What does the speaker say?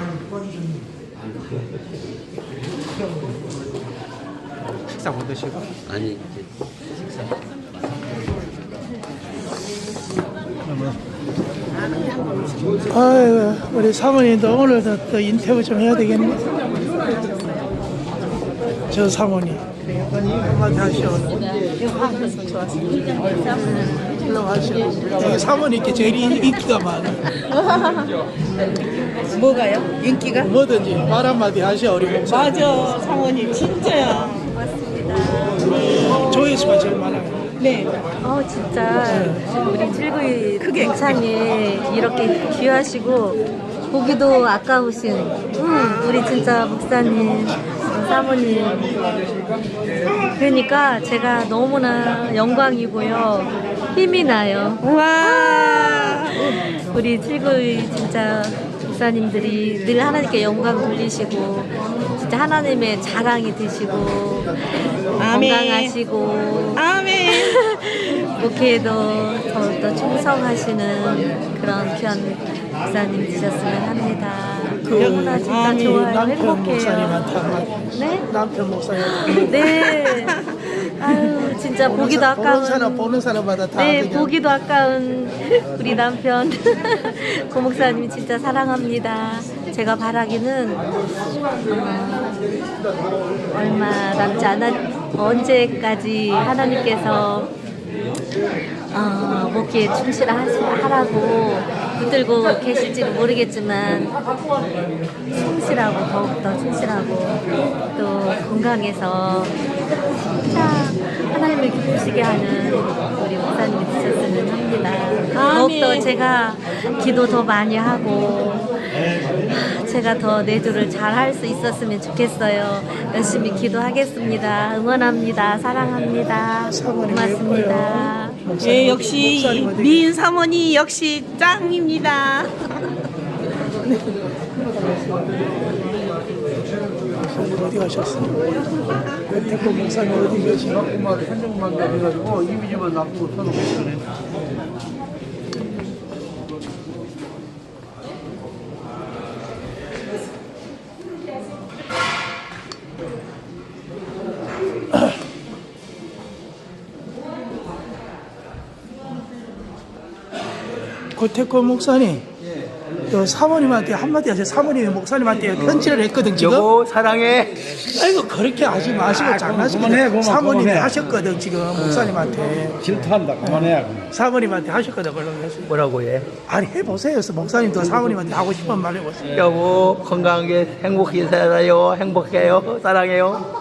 많이 도와주셨는데. 식사 못 드시고? 아니 아유, 우리 사모님도 오늘도 또 인터뷰 좀 해야 되겠네. 저 사모님. 한마디 하시오. 일로 하시오. 여기 사모님께 제일 인- 인기가 많아. 뭐가요? 인기가? 뭐든지 말 한마디 하시오, 우리 목사. 맞아, 사모님 진짜야. 조회수가 제일 많아요. 네. 어 진짜 우리 칠구이 크게 목사님 이렇게 귀하시고 보기도 아까우신 음, 우리 진짜 목사님 어, 사모님 그러니까 제가 너무나 영광이고요 힘이 나요 와. 우리 칠구이 진짜 목사님들이 늘 하나님께 영광 돌리시고 진짜 하나님의 자랑이 되시고 아멘. 건강하시고 아멘. 목회에도 더욱더 충성하시는 그런 귀한 목사님 되셨으면 합니다. 너무나 진짜 아니, 좋아요. 남편 한마디. 네? 남편 목사님. 네. 아유, 진짜 보기도 보는 사람 아까운. 보는 사람마다 다 네, 그냥 보기도 아까운 우리 남편 고 목사님 진짜 사랑합니다. 제가 바라기는 어, 얼마 남지 않았 언제까지 하나님께서 어, 목회에 충실하라고 붙들고 계실지는 모르겠지만 충실하고 더욱더 충실하고 또 건강해서 진짜 하나님을 기쁘시게 하는 우리 목사님이 되셨으면 합니다. 더욱더 제가 기도 더 많이 하고 제가 더 내조를 잘 할 수 있었으면 좋겠어요. 열심히 기도하겠습니다. 응원합니다. 사랑합니다. 고맙습니다. 예, 역시 미인 사모님 역시 짱입니다. 어디 가셨어요? 태국 목사님 어디 계시나? 엄마 한정만 해가지고 이미지만 놔두고 서로 그래. 고태권 목사님, 또 사모님한테 한마디 하세요. 사모님이 목사님한테 편지를 했거든 지금. 여보 사랑해. 아이고 그렇게 하지 마시고 장난치고 그만, 사모님이 그만해. 하셨거든 지금 목사님한테 질투한다. 그만해. 사모님한테 하셨거든 그런 거 뭐라고 해? 아니 해보세요. 목사님도 사모님한테 하고 싶은 말 해보세요. 여보 건강하게 행복히 살아요. 행복해요. 사랑해요.